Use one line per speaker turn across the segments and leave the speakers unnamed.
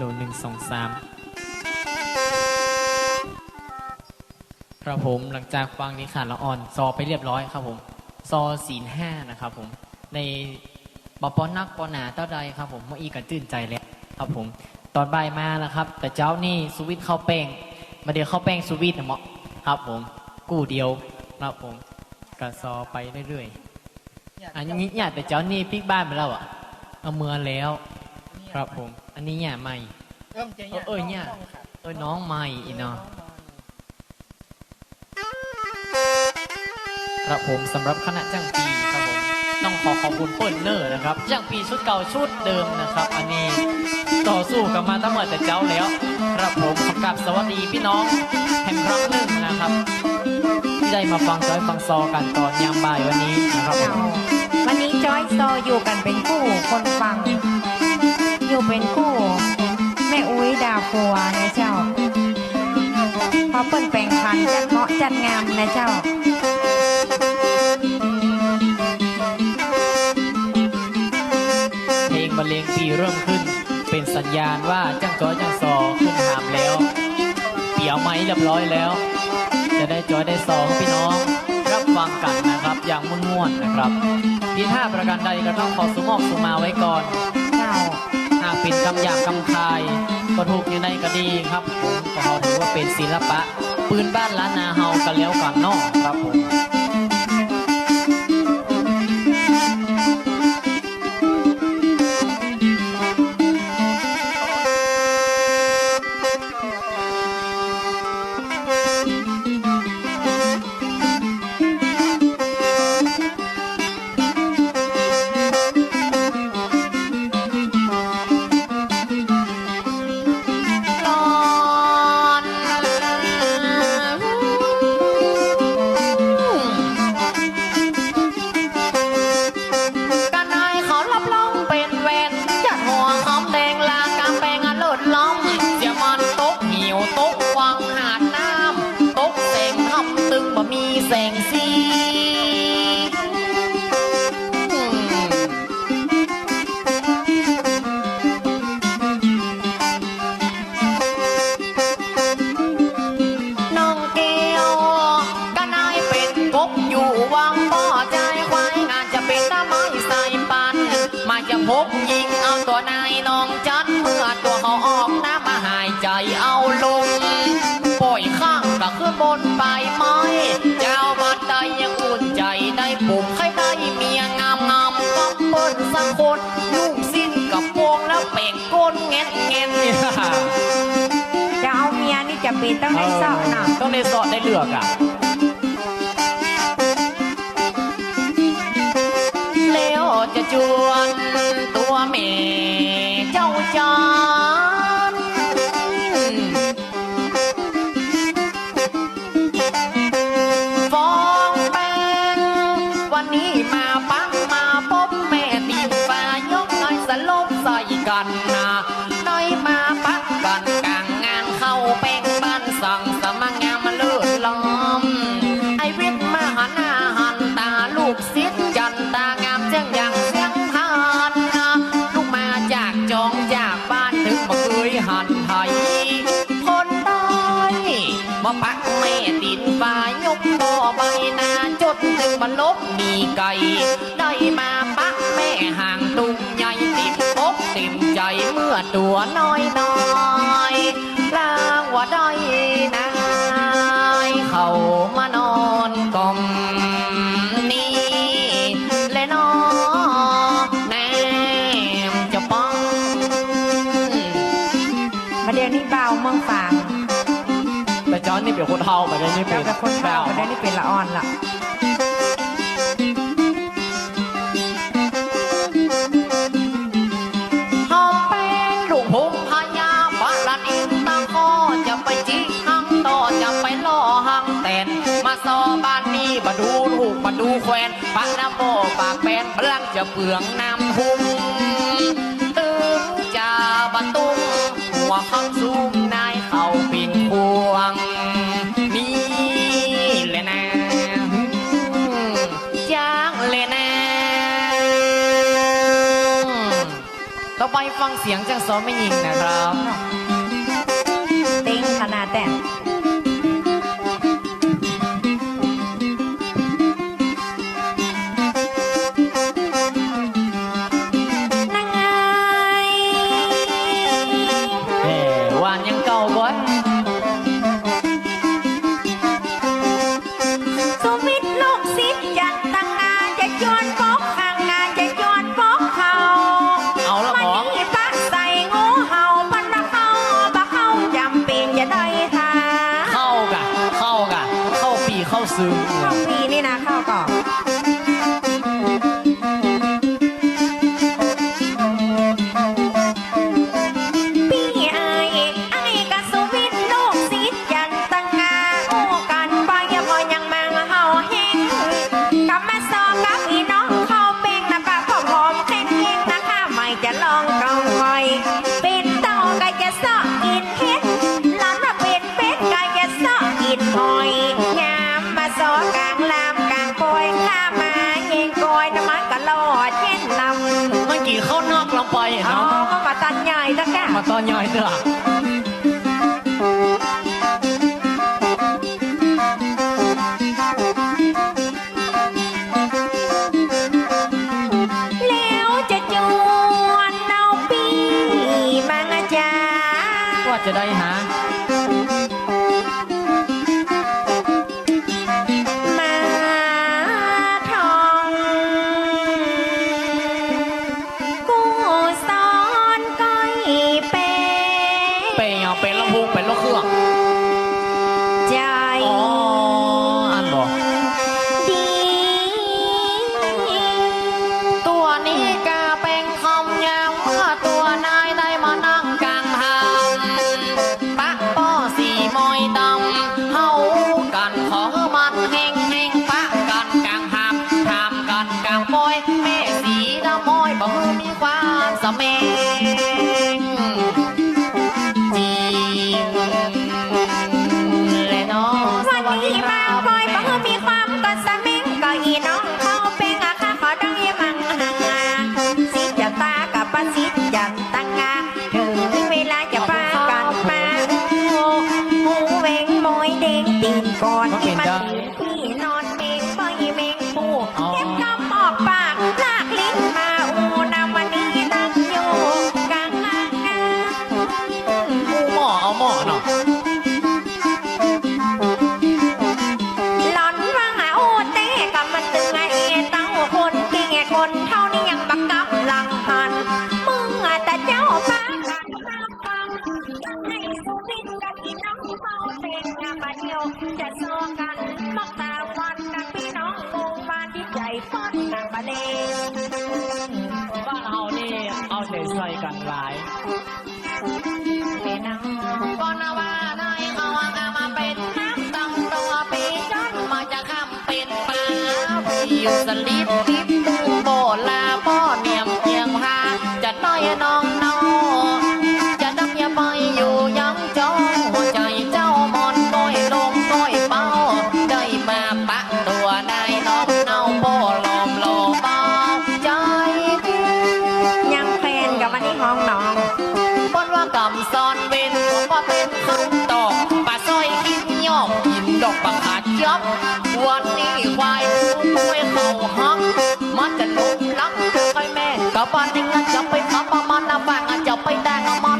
โลหนึ่งสองสามครับผมหลังจากฟังนิทานละอ่อน ซอไปเรียบร้อยครับผม ซอศีลห้านะครับผม ในบปอนักปอหนาเต้าใดครับผมเมื่ออีกันตื่นใจแล้วครับผม ตอนบ่ายมาแล้วครับ แต่เจ้านี่สวิตเข้าแป้ง มาเดี๋ยวเข้าแป้งสวิตนะเหมาะครับผม กู้เดียวครับผมกระซอไปเรื่อยๆอันนี้เนี่ยแต่เจ้านี่พลิกบ้านไปแล้วอะเอาเมือแล้ว ครับผม อันนี้เนี่ยใหม่
ร่มจะ
เออเออเนี่ยเออน้องใหม่อีเนาะครับผมสำหรับคณะจ้างปีครับผมต้องขอขอบคุณเปิ้ลเนอร์นะครับจ้างปีชุดเก่าชุดเดิมนะครับ อันนี้ต่อสู้กันมาตั้งแต่เจ้าแล้วครับผมขอกราบสวัสดีพี่น้องแห่งครั้งหนึ่งนะครับ ที่ได้มาฟังจอยฟังซอกันตอนยามบ่ายวันนี้นะครับผ
ม วันนี้จอยซออยู่กันเป็นคู่คนฟัง อยู่เป็นคู่ แม่อุ้ยดาวฟัวนะเจ้าเพราะเปิ้นแปลงพันธุ์จัดเหมาะจัดงามนะเจ้า
เพลงบรรเลงปีเริ่มขึ้น เป็นสัญญาณว่าจ้างจอยจ้างซอขึ้นหามแล้วเปี่ยวไม้เรียบร้อยแล้ว จะได้จอยได้ซอให้พี่น้องรับฟังกันนะครับอย่างม่วนๆนะครับที่ท่าประการใดก็ต้องขอสุมอกสุมาไว้ก่อน
เจ้า
หาก เป็นคำหยาบคำคายก็ถูกอยู่ในก็ดีครับผมก็เขาถือว่าเป็นศิลปะ ปืนบ้านล้านนาเฮากันแล้วกันเนอกครับผม
ปีต้องได้เสาะนะ
ต้องได้เสาะได้เลือกอะ
แล้วจะจวนตัวเมเจ้าจา ถึงบรรลบมีไก่ได้มาปักแม่ห่างตุงใหญ่ติดอกติดใจเมื่อตัวน้อยน้อยลางว่าได้นายเข้ามานอนกล่อมนี้และนอแนมจะป้อง
ประเดี๋ยวนี้เบาเมืองฝาง
แต่จอนนี่เป็นคนเฮาแบบนี้นี่เป็
เจ้านกับคนเบาประเดี๋ยวนี้ น
ปะน้ำโมปากแป้นพลังจะเปลืองน้ำหุ้มตึอจะบัตุงหัวข้างซูมนายเขาปิดพวงนี่แหละนะจ้างเลยนะต่อไป
ฟังเสียงจากซ้อมไม่ยิงนะครับ เต็
งขนาดแต่ ต
อนย่อยเสือ
แล้วจะจวนเอาปี
บา
งอาจา
รย์ ว่าจะได้หา
me. อ
ยู่สลิ
ดโบลาพ่อเนียมเนียงหาจะน้อยน้องน้องจะดังยาไปอยู่ยังจ้องใจเจ้ามอนต้อยลงต้อยเป้าได้มาปะตัวได้น้องเนาโบลอมโลบอใจ
ยังแฟนกับวันที่ห้องน้อง
บนว่ากำซอนเว้นพ่อเป็นสุนตอกปลาซอยกินยอกกินดอกปลาขาดยอบ บ้านยังงั้นจะไปทำประมาณน้ำแบงจะไปแดต่งมา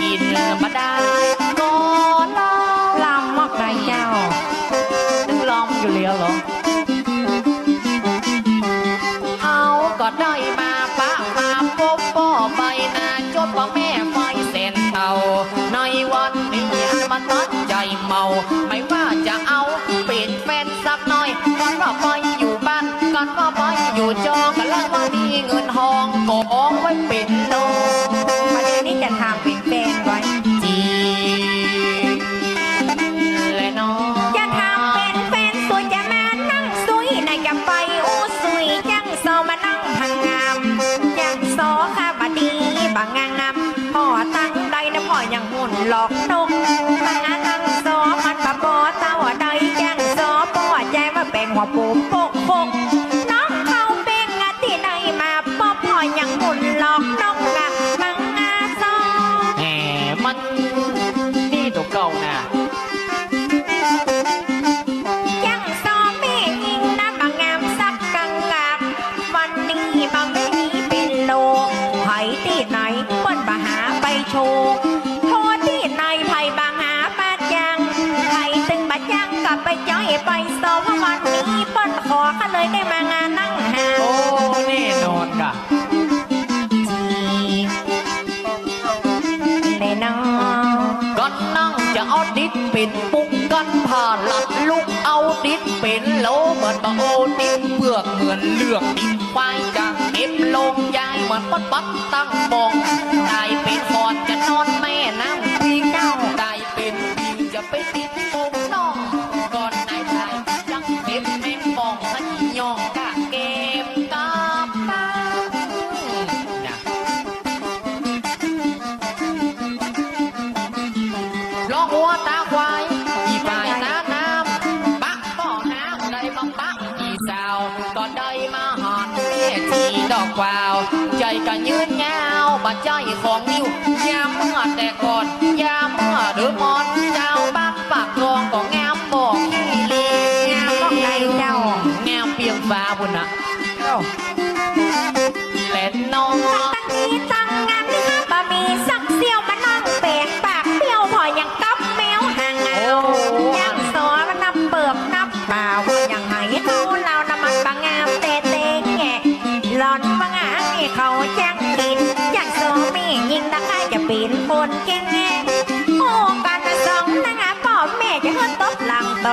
กินบ่ได้ก็ลอ
ลำมากนายเจ้าลองอยู่เลี้ยวหรอเอาก็ได้
มาปะมาพบป่อไปนาจบป่อแม่ไฟเส้นเตาในวันนี้มันนัดใจเมา ไม่ว่าจะเอาปิดแฟนสักหน่อยก่อนว่าไปอยู่บ้านก่อนว่าไปอยู่จองกันแล้วว่ามีเงินทอง หลอ
กนกมาตังซอมันปะปอเต้าใดยังซอปอใจมา
แป่
งหัวปูโป ไปจ้อยไปโซเพราะวันนี้ปิ้นขอก็เลยได้มาง
ดอกกวาวใจก็ยืนยาวบัดใจของนิ้วยามเมื่อแต่ก่อนยามเมื่อเดือมอน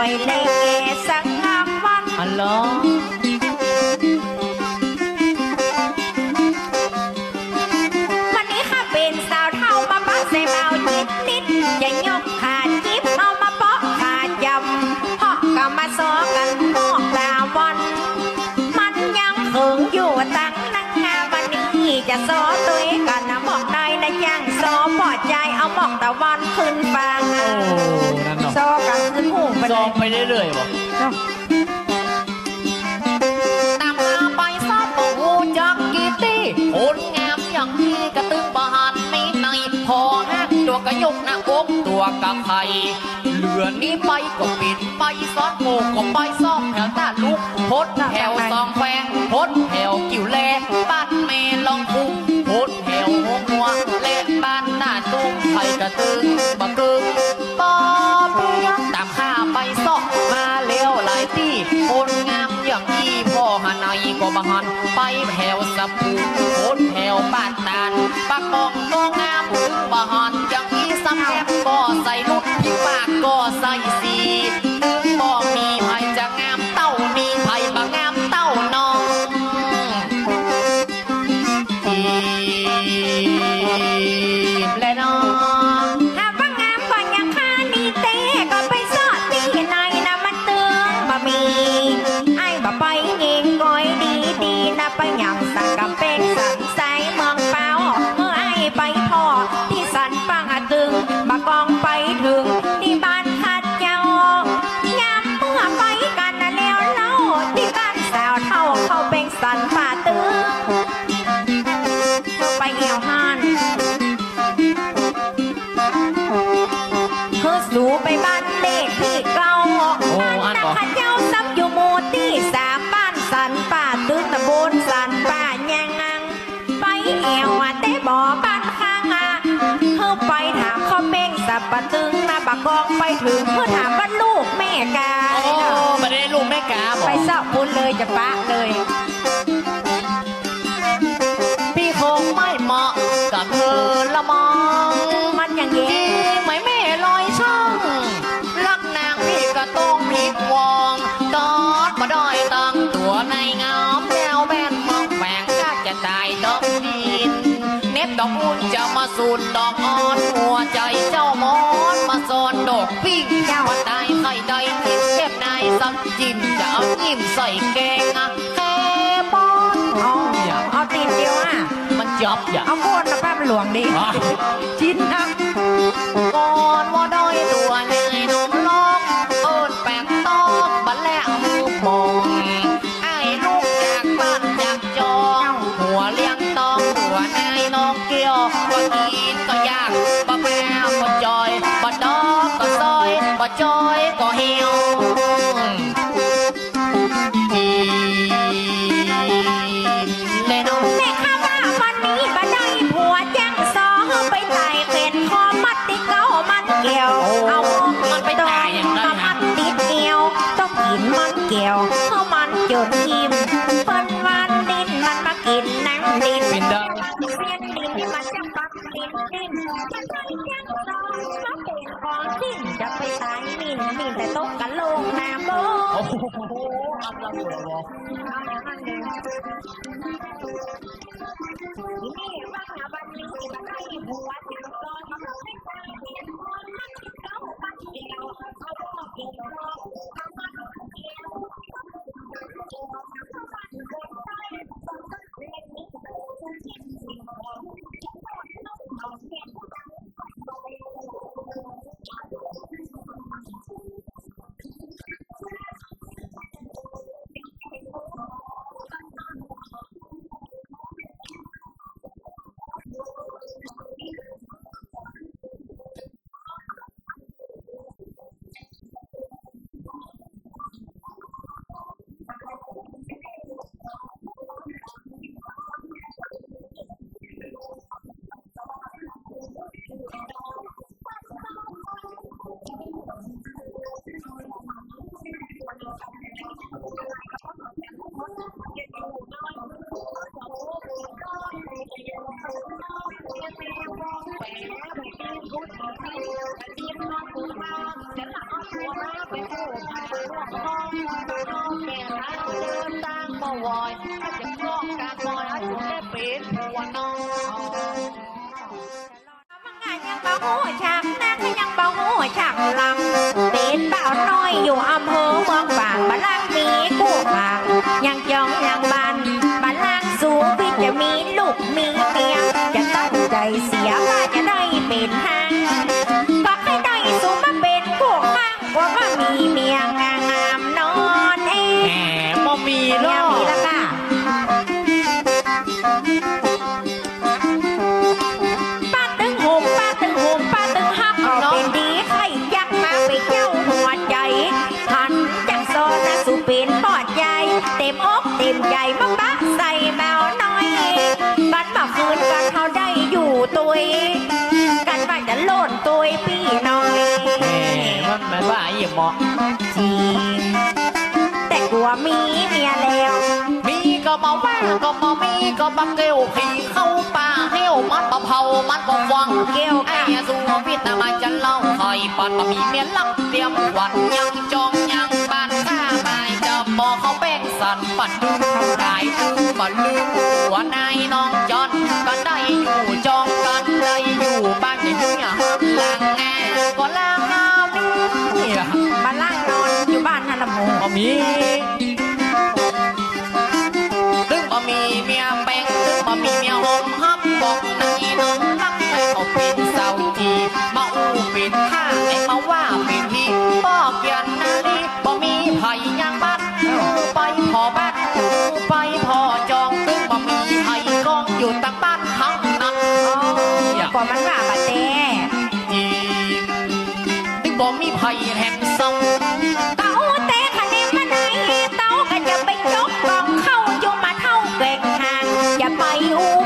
อย
เลยแงสักงามวัน
อันลอ
วันนี้ข้าเป็นสาวเท่ามาปักใส่เบาจิบนิดอย่ายกขาดจิบเอามาเปาะขาดยำเพาะก็มาซอกันพอกลาวัน มันยังเขิงอยู่ตั้งนังงาวันนี้จะซอตัวเองกันนะบอกได้นะยังซอพอใจเอาหมอกตะวันขึ้นฟาง
โอ้
ซอ
งไปเรื่อยๆบ่นำมาไปซอบบ่หูจักกี่ตีคนงามอย่างนี้กระตึงบาหันนี้ในพอฮักตัวกระยกหน้าอกตัวกระไข่เหลือนี้ไปก็ปิดไปซ้อดโมก็ไปซอกแถวตาลุกพดแถวซองแฟงพดแถวกิ่วแลบ้านเมลองคุ้งพดแถวหัวหัวและบ้านหน้าตุ้งไผ่กระตึงบะกึ มหันไปแถวสับโคนแถวป้าดตาลปักกองก็งามบหันจัง
สันป่าตึงไปเอวหานคือสู่ไปบ้านเลขที่เก้า
โอ้
บ้าน
อ่าน
นั
บ่
กเจ้าซับอยู่หมู่ที่สามบ้านสันป่าตื้นตะบนสันป่ายังงังไปแอวอะเต้บ่อบ้านข้างอะเพื่อไปถามเขาเป้งสับปะตึงนะบักกองไปถึงเพื่อถามว่าลูกแม่กา
โอ้ไม่ได้ลูกแม่กาบ
ไป
อก
เสาะบุญเลยจะปะเลย
จิ้มจะเอายิ้มใส่แกงอะแค่ปอน
เอาเอาตีนเดียวอะ
มันจับอย่า
เอาโคนนะป้ามันหลวงดิจินนะ
ก่อนว่าด้อยตัวในน้องลองเอินแปลกตอกบันแล้วมือมองไอ้ลูกจากบ้านจากจอง หัวเลี้ยงตองหัวในน้องเกี่ยวก็กินก็ โอ้โหอา
บน้ำด้วยวะอาบน้ำด้วยนี่วางยาบางทีก็ต้องกินผู้อาวุโส
ที่มีควา
มรู้ที่รู้จักความรู้ที่รู้ความรู้ มันงานยังเบาหัวฉากนั่งก็ยังเบาหัวฉากลำเป็นเบาน้อยอยู่อำเภอเมืองฝางบ้านล่างมีกู้ฝางยังจองยังบานบ้านล่างสูงพี่จะมีลูกมีเมียจะตั้งใจเสียว่าจะได้เป็นห้าง ป็นปอดใหญ่ เต็มอกเต็มใจมาปะใส่แมวน้อยบันมาคืนกันเขาได้อยู่ตัวเองกันว่าจะโลดตัวพี่น้อย
แหมมันมันว่าอย่าเหมาะ
จริงแต่กลัวมีเมียแล้ว
มีก็มาว่าก็มามีก็มาเกลียวขี่เข้าป่าเหี้ยวมันบ่เผามันบ่ฟัง
เกี่ยว
ไอ้
กับ
สูพิตามาจะเล่าคอยปัดมามีเมียลักเตรียมหวันยังจองยังบ้านข้าบายจะบอกเขาแป้งสันปัดดูได้ดูบ่ลืมหัวนายน้องจอนก็ได้อยู่จองกันได้อยู่บ้านอย่างนี้ลางแงก็ลางน้ำนี่
มาล่างนอนอยู่บ้านฮันละโม
บ่มี บ่มีไผแห่งทรง
เต้าเต้คะแนนมาไหนเต้าก็จะไปยกกองเข้าจูมาเท่าเก่งหางอย่าไปอู